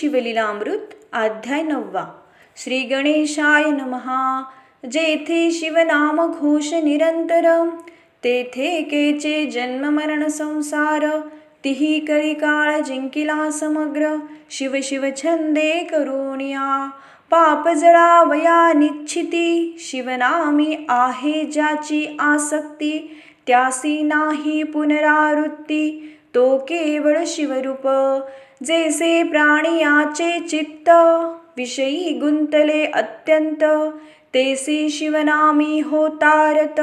शिवलीलामृत अध्याय नववा. श्री गणेशाय नमहा जेथे शिवनाम घोष निरंतर तेथे केचे जन्म मरण संसार तिही कळी काळ जिंकिला समग्र शिव शिव छंदे करुणिया. पाप जळावया निश्चिती शिवनामी आहे ज्याची आसक्ती त्यासी नाही पुनरावृत्ती तो केवळ शिवरूप. जैसे प्राणियाचे चित्त विषयी गुंतले अत्यंत तेसी शिवनामी होतारत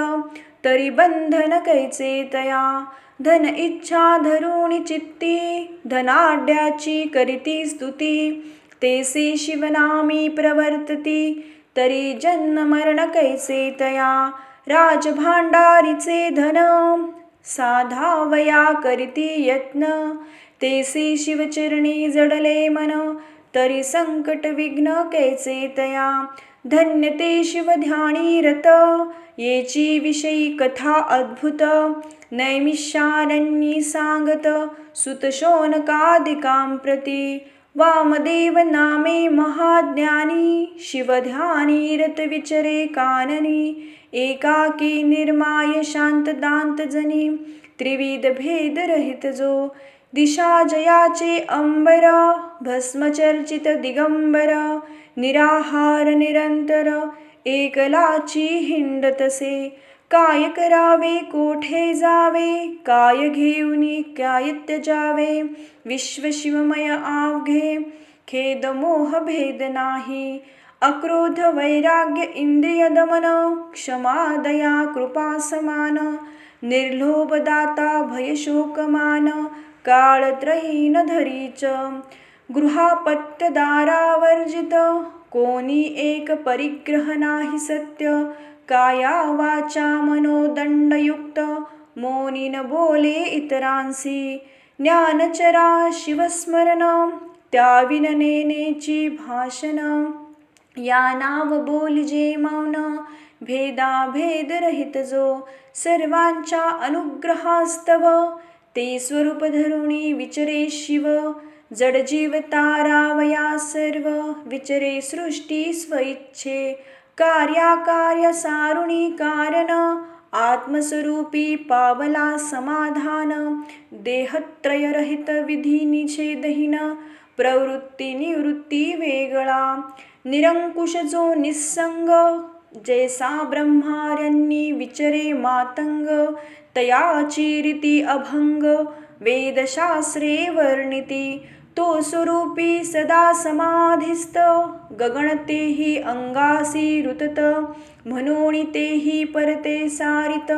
तरी बंधन कैचे तया? धन इच्छा धरुणी चित्ती धनाढ्याची करीती स्तुती तेसी शिवनामी प्रवर्तती तरी जन्म मरण कैसे तया? राजभांडारीचे धन साधावया करीती यत्न तेसी शिवचरणी जडले मन तरी संकट विघ्न कैसे तया? धन्य ते शिवध्यानी रत येची विषयी कथा अद्भुत. नैमिषारण्यी सांगत सुतशोनकादिकां प्रती. वामदेव नामे महाज्ञानी शिवध्यानी रत विचरे काननी. एकाकी निर्माय शांत दांत जनी त्रिविध भेद रहित जो. दिशा जयाचे अंबर भस्मचर्चित दिगंबर निराहार निरंतर एकलाची हिंडतसे काय करावे कोठे जावे काय घेऊनी काय त्यजावे विश्वशिवमय आवघे. खेद मोह भेद नाही अक्रोध वैराग्य इंद्रिय दमन क्षमा दया कृपा समान निर्लोभ दाता काळत्रयीन धरीच. गृहापत्यदारावर्जित. कोणी एक परिग्रह नाही सत्य. काया वाचा मनोदंडयुक्त. मोनीन बोले इतरांसी. ज्ञानचरा शिवस्मरण. त्या विननेची भाषण. या नाव बोलजे मौन. भेदा भेद रहित जो. सर्वांच्या अनुग्रहास्तव. ते स्वरूप धरुणी विचरे शिव जडजीव तारावया सर्व विचरे सृष्टी स्वइच्छे कार्याकार्य सारुणी कारण आत्मस्वरूपी पावला समाधान देहत्रयरहित विधी निषेदहीन प्रवृत्ती निवृत्ती वेगळा निरंकुश जो निस्संग जैसा ब्रह्मारण्यी विचरे मातंग तयाची रीती अभंग वेदशास्त्रे वर्णिती। तो स्वरूपी सदा समाधिस्त गगनतेही अंगासी रुतत म्हणून तेही परते सारित।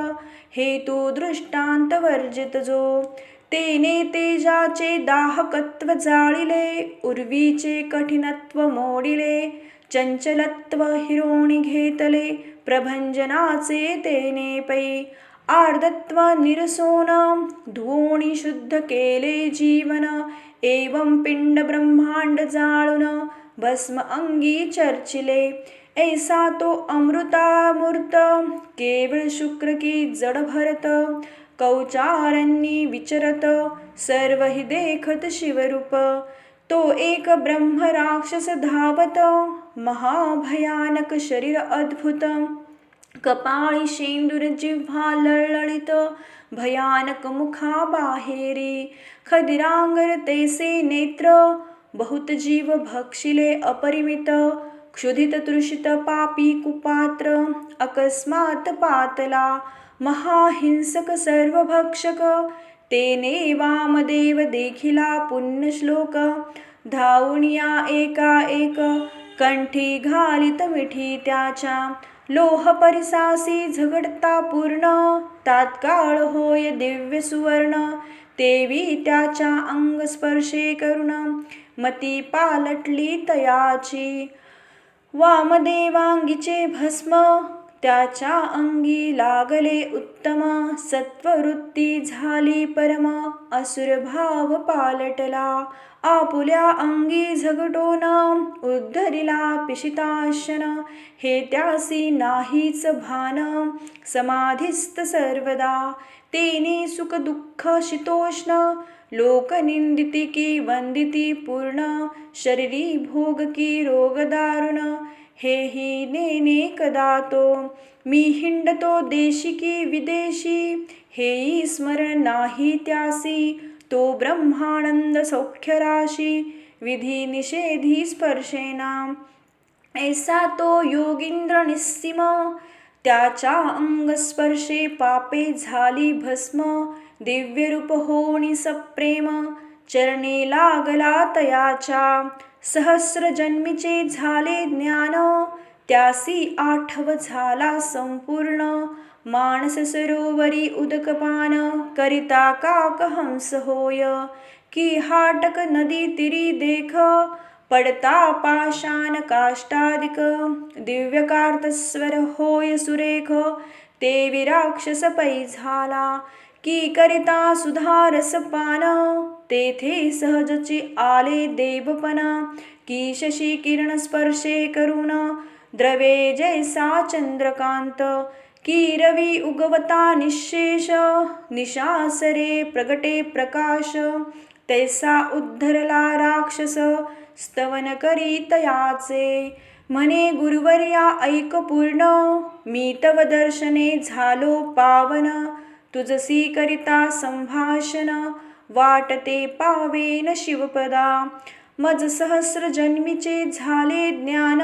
हेतू दृष्टांत वर्जित जो तेने तेजाचे दाहकत्व जाळिले उर्वीचे कठिनत्व मोडिले चंचलत्व हिरोणी घेतले प्रभंजनाचे तेने पै। आर्दत्वा निरसोन धुवोणी शुद्ध केले जीवन एवं पिंड ब्रह्मांड जाळून भस्म अंगी चर्चिले ऐसा तो अमृतामूर्त केवळ शुक्र की जड भरत कौचारण्यी विचरत सर्व हि देखत शिवरूप। तो एक ब्रह्म राक्षस धावत महाभयानक शरीर अद्भुत। कपाळी शेंदूर जिव्हा लळलित भयानक मुखा बाहेरी. खदिरांगर तेसे नेत्र बहुत जीव भक्षिले अपरिमित. क्षुधित तृषित पापी कुपात्र अकस्मात पातला. महाहिंसक सर्व भक्षक तेने वामदेव देखिला पुण्यश्लोक. धावुनिया एका एक कंठी घालित मिठी त्याच्या. लोह परिसासी झगडता पूर्ण. तात्काळ होय दिव्य सुवर्ण. तेवी त्याच्या अंग स्पर्शे करुण. मती पालटली तयाची. वामदेवांगीचे भस्म. त्याच्या अंगी लागले उत्तम सत्ववृत्ती झाली परम असुरभाव पालटला. आपुल्या अंगी झगडोन उद्धरिला पिशिताशन हे त्यासी नाहीच भान समाधिस्त सर्वदा. तेने सुख दुःख शीतोष्ण लोकनिंदिती की वंदिती पूर्ण शरीरी भोग की रोगदारुण हेही नेने कदा तो? मी हिंडतो देशी की विदेशी? हेही स्मरण नाही त्यासी तो ब्रह्मानंद सौख्यराशी विधी निषेधी स्पर्शेना ऐसा तो योगिंद्र निस्सिम. त्याच्या अंगस्पर्शे पापे झाली भस्म. दिव्यरूप होणी सप्रेम चरणे लागला तयाच्या सहस्र जन्मीचे झाले ज्ञान त्यासी आठव झाला संपूर्ण. मानस सरोवरी उदकपान करिता काक हंस होय. की हाटक नदी तिरी देख पडता पाषाण काष्टादिक दिव्यकार्तस्वर होय सुरेख ते विराक्षस पै झाला. की करिता सुधारस पान तेथे सहजची आले देवपण की शशी किरण स्पर्शे करून द्रवे जैसा चंद्रकांत. की रवी उगवता निशेष निशासरे प्रगटे प्रकाश. तैसा उद्धरला राक्षस स्तवन करी तयाचे म्हणे गुरुवर्या ऐक पूर्ण. मी तव दर्शने झालो पावन. तुझसी करिता संभाषण वाटते पावेन शिवपदा. मज सहस्र जन्मीचे झाले ज्ञान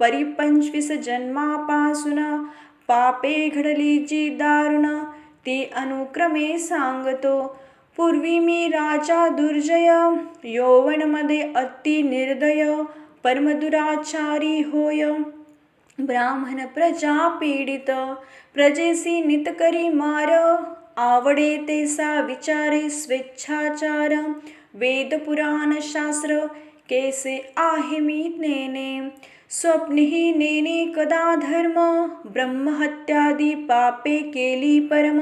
परिपंचवीस जन्मापासून पापे घडली जी दारुण ती अनुक्रमे सांगतो. पूर्वी मी राजा दुर्जय यौवनमध्ये अति निर्दय परमदुराचारी होय. ब्राह्मण प्रजा पीडित प्रजेसी नित करी मार आवडे तेसा विचारे स्वेच्छाचार वेद पुराण शास्त्र केसे आहे मी नेने स्वप्नही नेने कदा धर्म ब्रह्महत्यादी पापे केली परम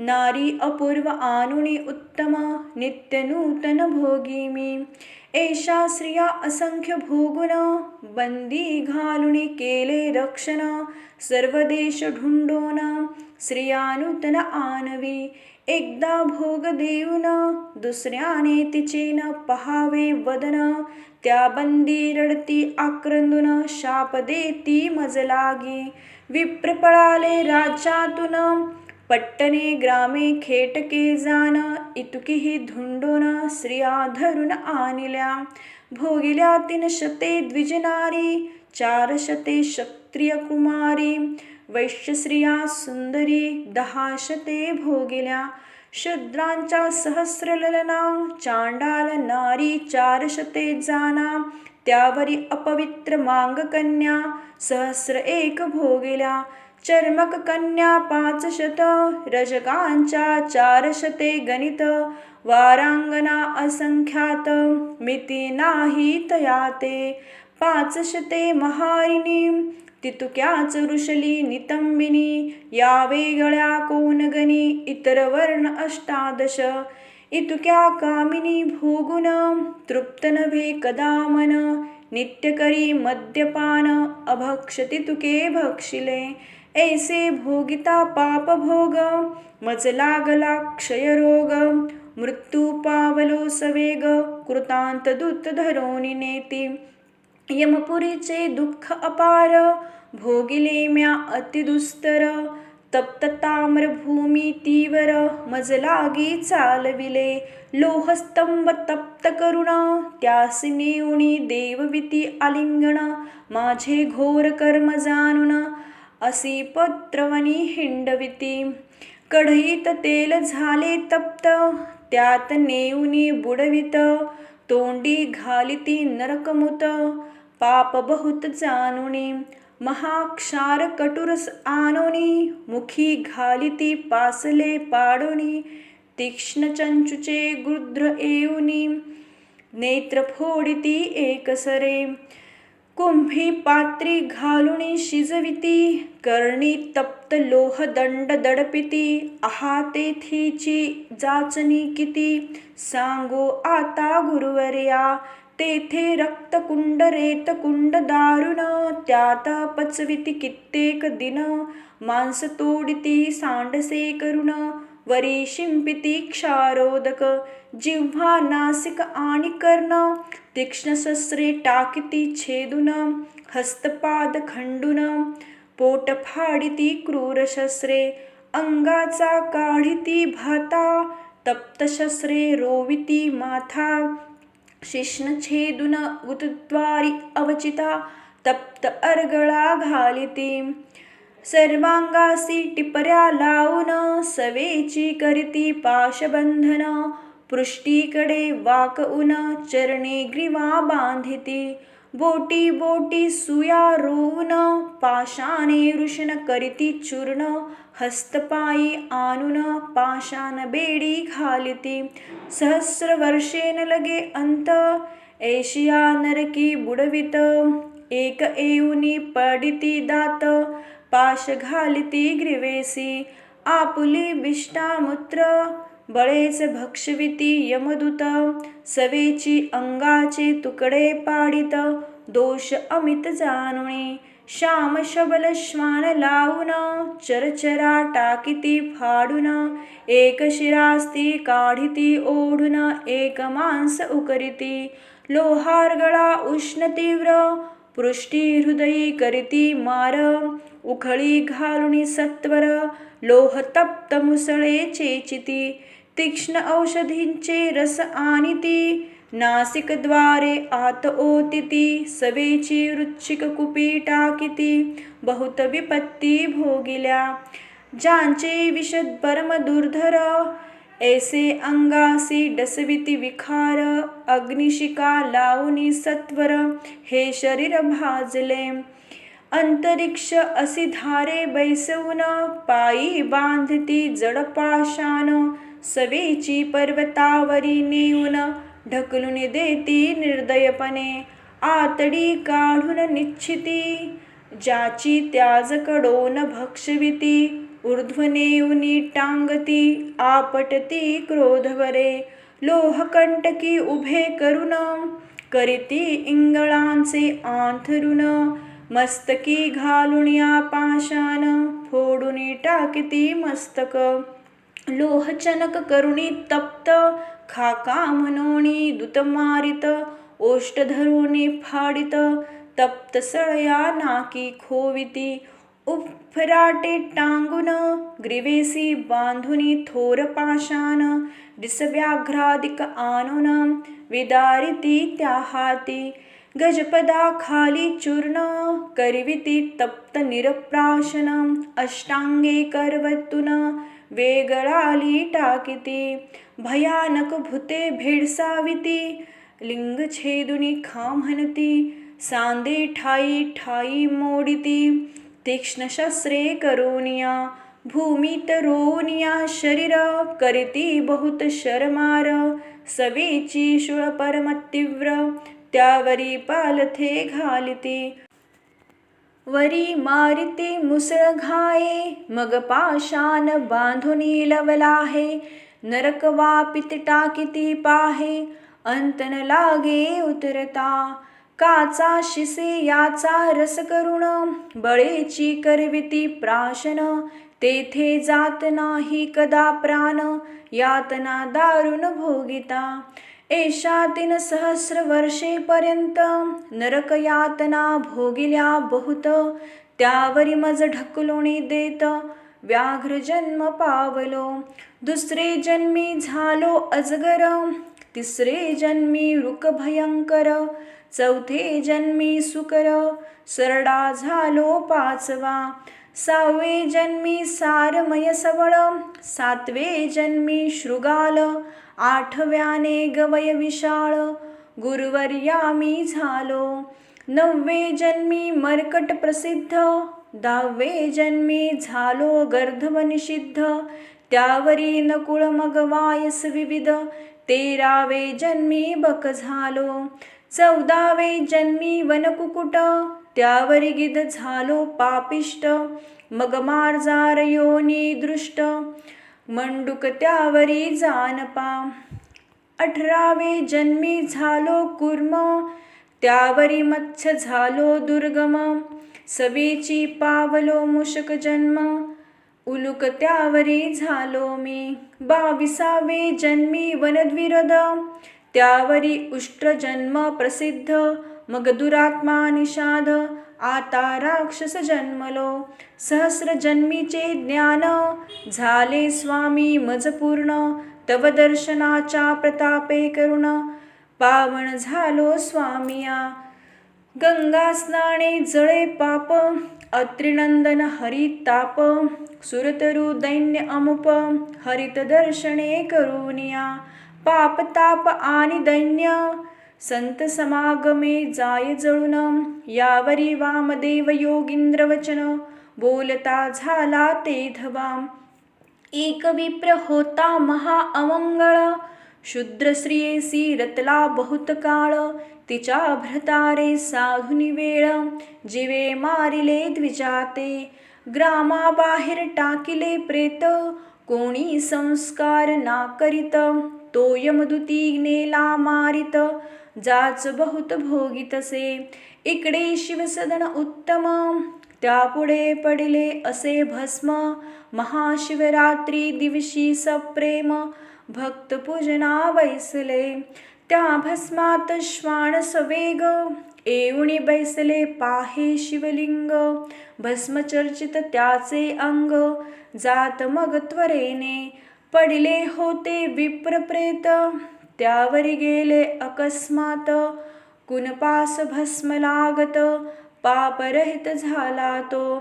नारी अपूर्व आणुनी उत्तम नित्य नूतन भोगी मी एषा स्त्रिया असंख्य भोगुन बंदी घालुनी केले रक्षण सर्वदेश ढुंडोना ढुंडोन स्त्रिया नूतन आनवी एकदा भोग देऊन दुसऱ्याने तिचे न पहावे वदन त्या बंदी रडती आक्रंदून शाप देती मजलागी. विप्र पळाले राज्यातून पट्टने ग्रामे खेटके जान इतुकीही धुंडोन स्त्रिया धरून आणल्या. भोगिल्या तीन शते द्विजनारी चार शते क्षत्रिय कुमारी वैश्यस्त्रिया सुंदरी दहा शते भोगिल्या. शूद्रांच्या सहस्र ललना चांडाल नारी चार शते जाना त्यावरी अपवित्र मांग कन्या सहस्र एक भोगिल्या. चर्मक कन्या पाच शत रजकांच्या चार शते गणित वारांगना असंख्यात मिती नाही तयाते पाच शते महारिणी तितुक्याच ऋषली नितंबिनी या वेगळ्या कोनगणी इतर वर्ण अष्टादश. इतुक्या कामिनी भोगुन तृप्त नव्हे कदा मन नित्यकरी मद्यपान अभक्षति तुके भक्षिले. ऐसे भोगिता पाप भोग मज लागला क्षयरोग मृत्यू पावलो सवेग कृतांत दूत धरोनी नेती। यमपुरीचे दुःख अपार भोगिले म्या अतिदुस्तर तप्त ताम्र भूमी तीवर मज लागी चालविले लोहस्तंभ तप्त करुण त्यास नेऊणी देवविती आलिंगण माझे घोर कर्म जाणून असी पत्रवनी हिंडविती. कढईत तेल झाले तप्त त्यात नेऊनी बुडवित. तोंडी घालिती नरकमुत पाप बहुत जाणुनी. महाक्षार कटुरस आनोनी मुखी घालिती पासले पाडोनी. तीक्ष्ण चंचुचे गृध्र येऊनी नेत्र फोडिती एकसरे कुंभी पात्री घालुनी शिजविती कर्णी तप्त लोह दंड दडपिती आहा तेथीची जाचनी किती? सांगो आता गुरुवर्या तेथे रक्तकुंड रेतकुंड दारुण त्यात पचविती कित्येक दिन मांस तोडिती सांडसे करुण वरी शिंपिती क्षारोदक जिव्हा नासिक आणि कर्ण तीक्ष्ण शस्त्रे टाकिती छेदून हस्तपाद खंडून पोट फाडिती क्रूर अंगाचा काढिती भाता तप्त शस्त्रे रोविती माथा शिष्ण छेदून उतद्वारी अवचिता तप्त अर्गळा घालिती। सर्वांगासी टिपऱ्या लावून सवेची करती पाशबंधन. पृष्टीकडे वाक उन चरणे ग्रीवा बांधिती. बोटी बोटी सुया रोवून पाशाने ऋषण करीती चूर्ण. हस्तपायी आणून पाशान बेडी घालिती. सहस्र वर्षेन लगे अंत एशिया नरकी बुडवित. एक येऊनी पडिती दात. पाश घालती ग्रीवेसी आपुली विष्टामूत्र। बळेच भक्षविती यमदूत सवेची अंगाचे तुकडे पाडित। दोष अमित जाणुणी श्याम शबल श्वान लावून। चरचरा टाकिती फाडून। एक शिरास्ती काढिती ओढून। एक मांस उकरिती। लोहारगळा उष्ण तीव्र। पृष्टी हृदयी करिती मार। उखळी घालून सत्वर लोह तप्त मुसळे चेचिती तीक्ष्ण औषधींचे रस आणिती नासिकद्वारे आत ओतिती सवेची वृच्छिक कुपी टाकिती बहुत विपत्ती भोगिल्या ज्यांचे विषद परम दुर्धर ऐसे अंगासी डसविती विखार अग्निशिका लावणी सत्वर हे शरीर भाजले. अंतरिक्ष असी धारे बैसवून पायी बांधती जडपाशान सवेची पर्वतावरी नेऊन ढकलून देती निर्दयपणे आतडी काढून निश्चिती ज्याची त्याज कडोन भक्षविती ऊर्ध्वनेऊनी टांगती आपटती क्रोधवरे लोहकंटकी उभे करून करीती इंगळांचे आंथरुन मस्तकी घालून या पाशान फोडून टाकिती मस्तक. लोहचनक करुणी तप्त खाका म्हणोनी दूत मारित ओष्ट धरुणी फाडित तप्त सळया नाकी खोविती. उफराटे टांगून ग्रीवेसी बांधुनी थोर पाशान दिसव्याघ्रादिक आनुन विदारिती त्या हाती. गजपदा खाली चूर्ण करविती तप्त निरप्राशन अष्टांगे करवतुन वेगळाली टाकिती भयानक भूते भेडसाविती लिंग छेदुनी खामहनती सांदे ठाई ठाई मोडिती तीक्ष्ण शस्त्रे करोनिया भूमीत रोनिया शरीर करिती बहुत शरमार सवेची शुळ परमतीव्र त्यावरी पालथे घालिती. वरी मारिती मुसळ घाये मग पाशान बांधुनी लवलाहे नरक वापित टाकिती पाहे अंतन लागे उतरता. काचा शिसे याचा रस करुण बळेची करविती प्राशन. तेथे जात नाही कदा प्राण यातना दारुण भोगिता. एषा तीन नरकयातना भोगिल्या बहुत त्यावरी मज ढकलुणी देत व्याघ्र जन्म पावलो दुसरे जन्मी झालो अजगर तिसरे जन्मी रुक भयंकर चौथे जन्मी सुकर सरडा झालो पाचवा सहावे जन्मी सारमय सवळ सातवे जन्मी शृगाल आठव्याने गवय विशाळ गुरुवर्यामी झालो. नववे जन्मी मरकट प्रसिद्ध दहावे जन्मी झालो गर्धव निषिद्ध त्यावरी नकुळ मग वायस विविध तेरावे जन्मी बक झालो. चौदावे जन्मी वनकुकुट त्यावरी गिद झालो पापिष्ट मग मार्जार योनी दृष्ट मंडूक त्यावरी जानपा. अठरावे जन्मी झालो कुर्म त्यावरी मत्स्य झालो दुर्गम सवेची पावलो मुशक जन्म उलुक त्यावरी झालो मी. बाविसावे जन्मी वनद्विरद त्यावरी उष्ट्र जन्म प्रसिद्ध मग दुरात्मा निषाद आता राक्षस जन्मलो. सहस्र जन्मीचे ज्ञान झाले स्वामी मज पूर्ण तव दर्शनाच्या प्रतापे करुण पावन झालो स्वामिया. गंगा स्नाने जळे पाप अत्रिनंदन हरिताप सुरतरु दैन्य अमुप हरित दर्शने करुनिया. पाप ताप आणि दैन्य संत समागमे जाय जळून यावरी वामदेव योगींद्र वचन बोलता झाला ते धवा. एक विप्र होता महा अमंगळ शूद्र श्रियेसी रतला बहुत काळ. तिच्या भ्रतारे साधुनी वेळ जीवे मारिले द्विजाते. ग्रामाबाहेर टाकिले प्रेत कोणी संस्कार ना करीत तो यमदुती नेला मारित. जाच बहुत भोगितसे इकडे शिवसदन उत्तम. त्यापुढे पडले असे भस्म महाशिवरात्री दिवशी सप्रेम. भक्त पूजना बैसले त्या भस्मात श्वान सवेग. येऊणी बैसले पाहे शिवलिंग भस्मचर्चित त्याचे अंग. जात मग त्वरेने पडले होते विप्रप्रेत. त्यावरी गेले अकस्मात. कुनपास भस्म लागत पापरहित झाला तो.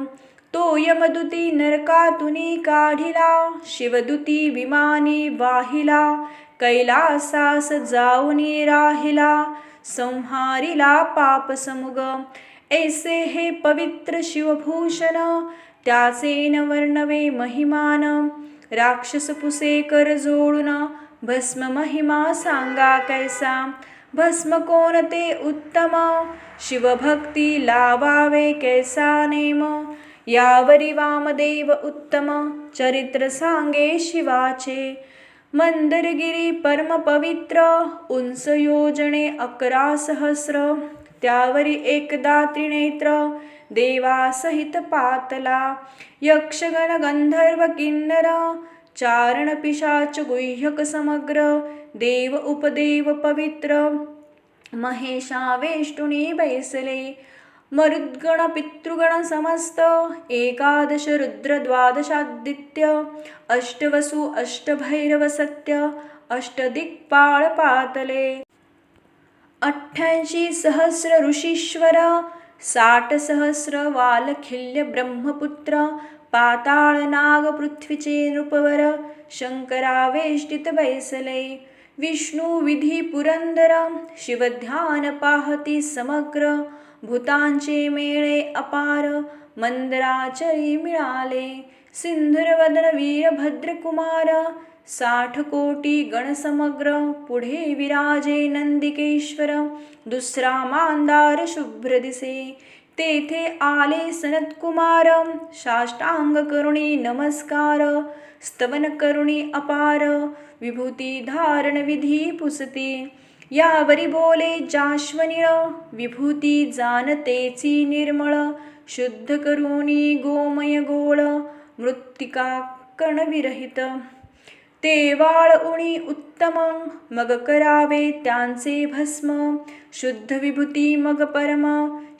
तो यमदुती नरकातुनी काढिला शिवदुती विमानी वाहिला. कैलासास जाऊनी राहिला. संहारिला पाप समुग ऐसे हे पवित्र शिवभूषण त्याचे वर्णवे महिमान. राक्षस पुसे कर जोडून भस्म महिमा सांगा कैसा? भस्म कोणते उत्तम? शिवभक्ती लावावे कैसा नेम? यावरी वामदेव उत्तम चरित्र सांगे शिवाचे. मंदरगिरी परम पवित्र उंच योजने अकरा सहस्र त्यावरी एकदा त्रिनेत्र देवासहित पातला यक्षगण गंधर्व किन्नर चारण पिशाच गुह्यक समग्र देव उपदेव पवित्र महेशा वेष्टुनी बैसले मरुद्गण पितृगण समस्त एकादश रुद्र द्वादशादित्य अष्टवसु अष्टभैरव सत्य अष्टदिक्पाळ पातले। अठ्ठ्याऐंशी सहस्र ऋषीश्वर साठ सहस्र वालखिल्य ब्रह्मपुत्र पाताळ नाग पृथ्वीचे नृपवर शंकरावेष्टित बैसले। विष्णू विधी पुरंदर शिवध्यान पाहती समग्र भूतांचे मेळे अपार मंदराचरी मिळाले. सिंधुरवदन वीरभद्रकुमार साठ कोटी गणसमग्र पुढे विराजे नंदिकेश्वर दुसरा मांदार शुभ्र दिसे. तेथे आले सनतकुमार साष्टांग करुणी नमस्कार स्तवन करुणी अपार विभूती धारण विधी पुसती. यावरी बोले जाश्वनिळ विभूती जानतेची निर्मळ शुद्ध करुणी गोमय गोळ मृत्तिका कणविरहित. ते वाळ उणी उत्तम मग करावे त्यांचे भस्म शुद्ध विभूती मग परम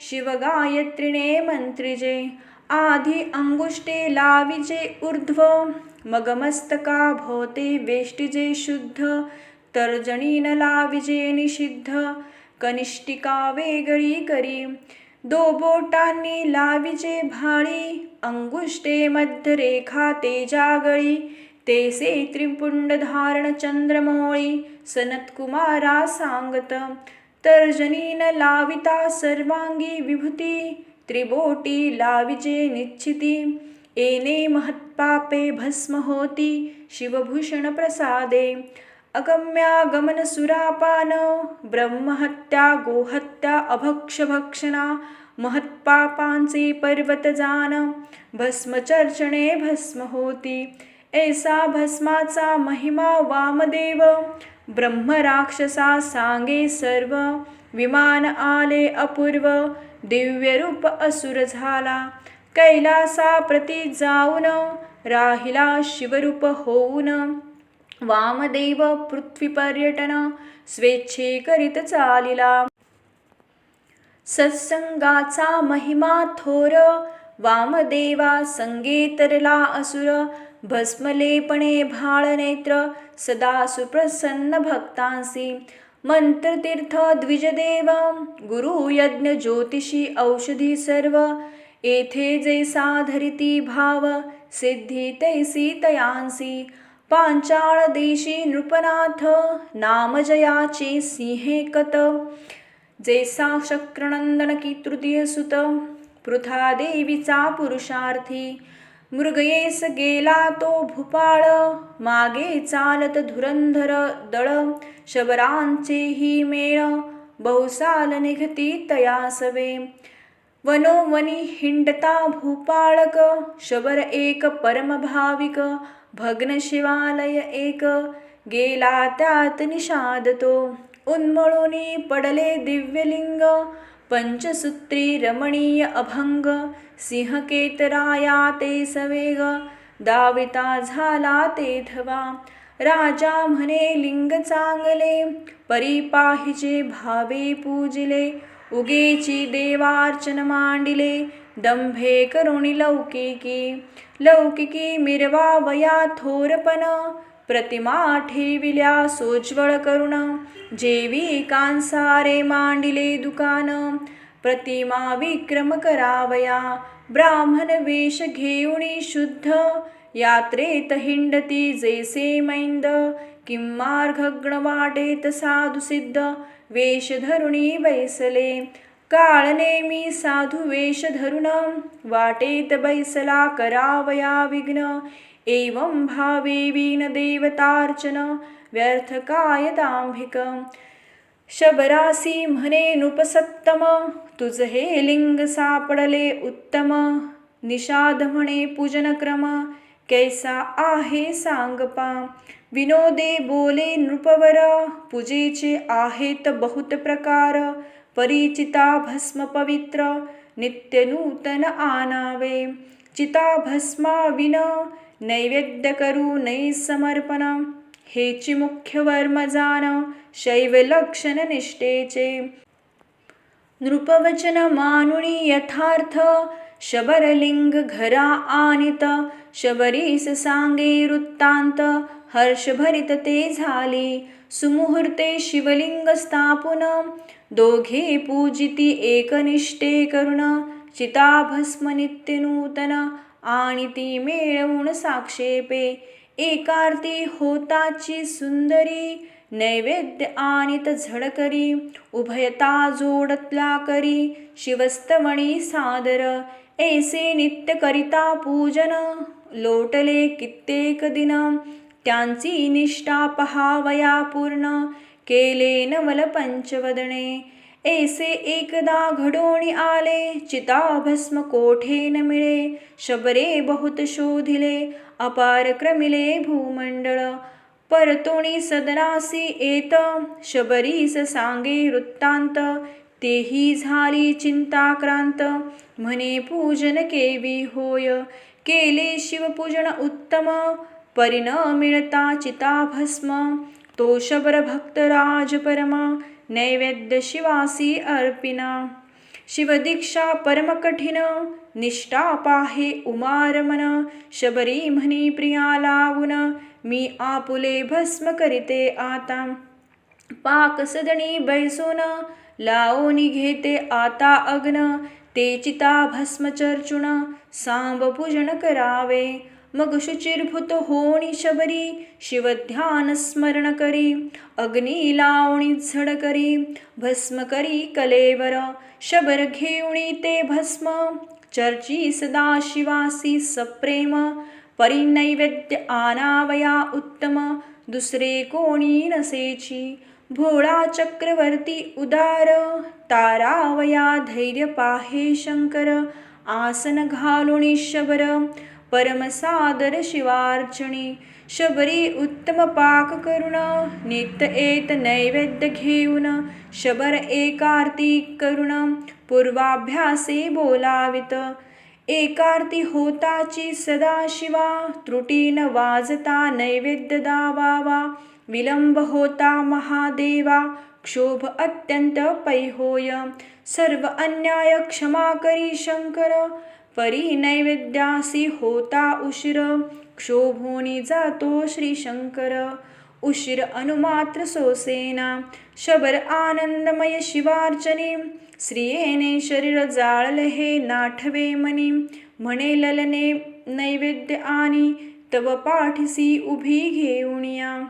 शिवगायत्रिणे मंत्रिजे आधी अंगुष्टे लाविजे ऊर्ध्व मग मस्तका भोवते वेष्टिजे शुद्ध तर्जनीन लाविजे निषिद्ध कनिष्ठिका वेगळी करी. दो बोटांनी लाविजे भाळी अंगुष्टे मध्यरेखा तेजागळी तेसे त्रिपुंड धारण चंद्रमोळी सनत्कुमारा सांगत. तर्जनीन लाविता सर्वांगी विभूती त्रिबोटी लाविजे निश्चिती. एने महत्पापे भस्म होती शिवभूषण प्रसादे. अगम्यागमन सुरापान ब्रह्महत्या गोहत्या अभक्षभक्षणा महत्पापांचे पर्वत जान भस्मचर्चणे भस्म होती ऐसा भस्माचा महिमा वामदेव ब्रह्मराक्षसा सांगे सर्व विमान आले अपूर्व दिव्यरूप असुर झाला कैलासा प्रती जाऊन राहिला शिवरूप होऊन. वामदेव पृथ्वी पर्यटन स्वेच्छे करीत चालिला. सत्संगाचा महिमा थोर वामदेवा संगेतरला असुर भस्मलेपणे भाळ नेत्र सदा सुप्रसन्न भक्तांसी. मंत्रतीर्थ द्विजदेव गुरु यज्ञ ज्योतिषी औषधी सर्व येथे जैसा धरिती भाव सिद्धी तैसी तयांसी. पांचाळ देशी नृपनाथ नामजयाचे सिंहे कत। जैसा शक्रनंदन की तृतीय सुत। पृथा देवीचा पुरुषार्थी। मृगयेस गेला तो भूपाळ। मागे चालत धुरंधर दळ। शबरांचे ही मेळ। बहुसाल निघती तयासवे वनोवनी हिंडता भूपाळक। शबर एक परमभाविक। भग्न शिवालय एक गेला त्यात निषाद तो. उन्मळूनी पडले दिव्यलिंग पंचसूत्री रमणीय अभंग सिंहकेतराया ते सवेग दाविता झाला ते धवा राजा म्हणे लिंग चांगले परिपाहिजे भावे पूजिले. उगेची देवार्चन मांडिले दंभे करुणी लौकिकी. लौकिकी मिरवा वया थोरपण प्रतिमा ठेविल्या सोज्वळ करुण. जेवी कांसारे मांडिले दुकान प्रतिमा विक्रम करावया. ब्राह्मण वेश घेऊणी शुद्ध यात्रेत हिंडती जैसे मैंद. किंमार्घग्न वाटेत साधू वेश धरुणी बैसले. काळ नेमी साधू वेश धरुण वाटेत बैसला करावया विघ्न. एवं भावे विन देवतार्चन व्यर्थ काय दांभिक शबरासी म्हणे नुपसत्तम तुझ हे लिंग सापडले उत्तम. निषाद म्हणे पूजन क्रम. कैसा आहे सांगपा? विनोदे बोले नृपवर पूजेचे आहेत बहुत प्रकार परिचिता भस्म पवित्र नित्य नूतन आनावे चिता भस्मा विन नैवेद्य करू नै समर्पण. हेची मुख्य वर्म जान शैव लक्षण निष्ठेचे. नृपवचन मानुनी यथार्थ शबरलिंग घरा आनित शबरीस सांगे वृत्तांत हर्षभरित ते झाले सुमुहूर्ते शिवलिंग स्थापुन दोघे पूजिती एकनिष्ठे करुण चिताभस्म नित्य नूतन आणि ती मेळवून साक्षेपे एकार्ती होताची सुंदरी नैवेद्य आणित झडकरी उभयता जोडतला करी शिवस्तवणी सादर ऐसे नित्य करिता पूजन लोटले कित्येक दिन त्यांची निष्ठा पहावया पूर्ण केले नवल पंचवदने ऐसे एकदा घडोणी आले चिता भस्म कोठे न मिळे शबरे बहुत शोधिले अपार क्रमिले भूमंडळ परतोणी सदनासी येत शबरीस सांगे वृत्तांत तेही झाली चिंताक्रांत. म्हणे पूजन केवी होय? केले शिवपूजन उत्तम परिण मिळता चिताभस्म. तो शबर भक्त राज परमा नैवेद्य शिवासी अर्पिना. शिवदीक्षा परम कठीण निष्ठा पाहे उमारमन शबरी म्हणी प्रिया लावून मी आपुले भस्म करीते आता. पाक सदणी बैसून लावणी घेते आता अग्न ते चिता भस्म चर्चुण सांब पूजन करावे. मग शुचिर्भूत होणी शबरी शिवध्यान स्मरण करी. अग्नी लावणी झड करी भस्म करी कलेवर. शबर घेऊणी ते भस्म चर्ची सदा शिवासी सप्रेम परिनैवेद्य आनावया उत्तम दुसरे कोणी नसेची भोळा चक्रवर्ती उदार तारावया धैर्य पाहे शंकर आसन घालुणी शबर परमसादर शिवार्चणी शबरी उत्तम पाक करुण नित्य एत नैवेद्य घेऊन शबर एकार्ती करुण पूर्वाभ्यासे बोलावित. एकार्ती होताची सदाशिवा त्रुटी न वाजता नैवेद्य दावावा विलंब होता महादेवा क्षोभ अत्यंत पैहोय. सर्व अन्याय क्षमा करी शंकर परी नैवेद्यासी होता उशीर क्षोभोनी जातो श्री शंकर उशीर अनुमात्र सोसेना. शबर आनंदमय शिवार्चने. श्रियेने शरीर जाळले हे नाठवे मनी. म्हणे ललने नैवेद्य आणि तव पाठीसी उभी घेऊनिया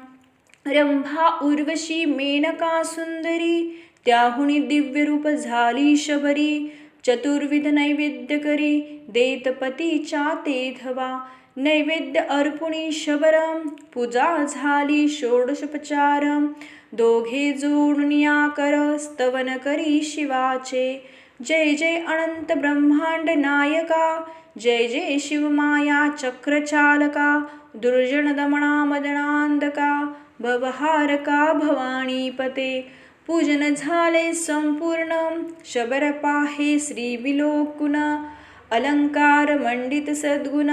रंभा उर्वशी मेनका सुंदरी. त्याहुनी दिव्य रूप झाली शबरी. चतुर्विध नैवेद्य करी. देतपतीच्या ते धवा. नैवेद्य अर्पुणी शबरम पूजा झाली षोडशोपचार दोघे जोडून कर स्तवन करी शिवाचे. जय जय अनंत ब्रह्मांड नायका जय जय शिवमाया चक्रचालका दुर्जन दमणा मदनांदका भवहारका भवानीपते. पूजन झाले संपूर्ण शबर पाहे श्री विलोकुन अलंकार मंडित सद्गुण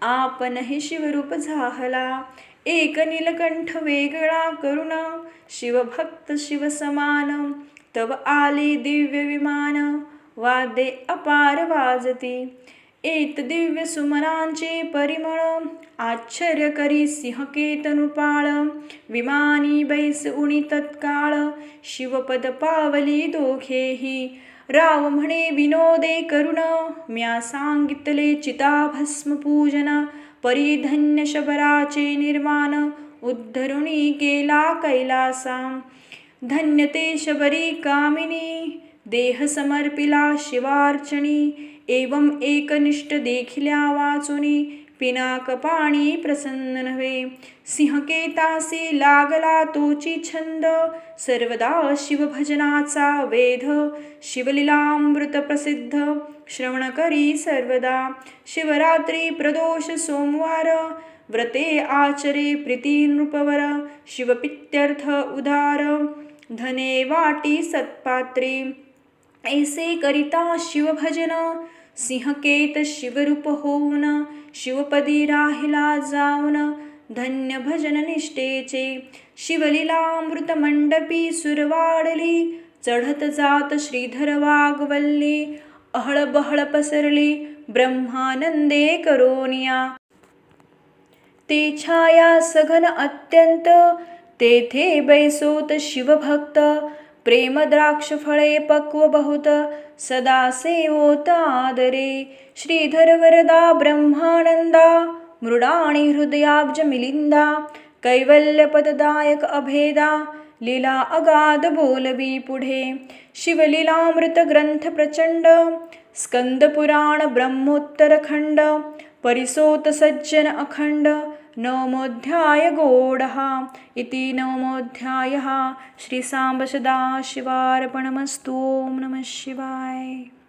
आपण हे शिवरूप झाला. एक नीलकंठ वेगळा करुण. शिवभक्त शिवसमान. तव आले दिव्य विमान. वादे अपार वाजती. एत दिव्य सुमनांचे परिमळ. आश्चर्य करी सिंहकेतनुपाळ विमानी बैस उणी तत्काळ. शिवपद पावली दोघेही. राव म्हणे विनोदे करुण म्या सांगितले चिताभस्म पूजन परिधन्य शबराचे निर्माण उद्धरुणी गेला कैलासा धन्य ते शबरी कामिनी देह समर्पिला शिवार्चनी एवं एकनिष्ठ देखिल्या वाचुनी पिनाकपाणी प्रसन्न नव्हे. सिंहकेतासी लागला तोची छंद. सर्वदा शिवभजनाचा वेध. शिवलीलामृत प्रसिद्ध. श्रवण करी सर्वदा. शिवरात्री प्रदोष सोमवार. व्रते आचरे प्रीती नृपवर. शिवपित्यर्थ उदार. धने वाटी सत्पात्रे. ऐसे करिता शिवभजन. सिंहकेत शिवरूप होऊन शिवपदी राहिला जाऊन धन्य भजन निष्ठेचे. शिवलीलामृत मंडपी सुरवाडली चढत जात श्रीधर वागवल्ली अहळ बहळ पसरली ब्रह्मानंदे करोनिया. ते छाया सघन अत्यंत तेथे बैसोत शिवभक्त प्रेम द्राक्ष फळे पक्व बहुत सदा सेवोत आदरे श्रीधर वरदा ब्रह्मानंदा मृडाणी हृदयाब्ज मिलिंदा कैवल्यपददायक अभेदा लीला अगाध बोलवी पुढे शिवलीलामृत ग्रंथ प्रचंड स्कंद पुराण ब्रह्मोत्तरखंड परिसोत सज्जन अखंड नवमोऽध्याय गोडः इति नवमोऽध्यायः श्रीसाम्ब सदाशिवार्पणमस्तु ॐ नमः शिवाय।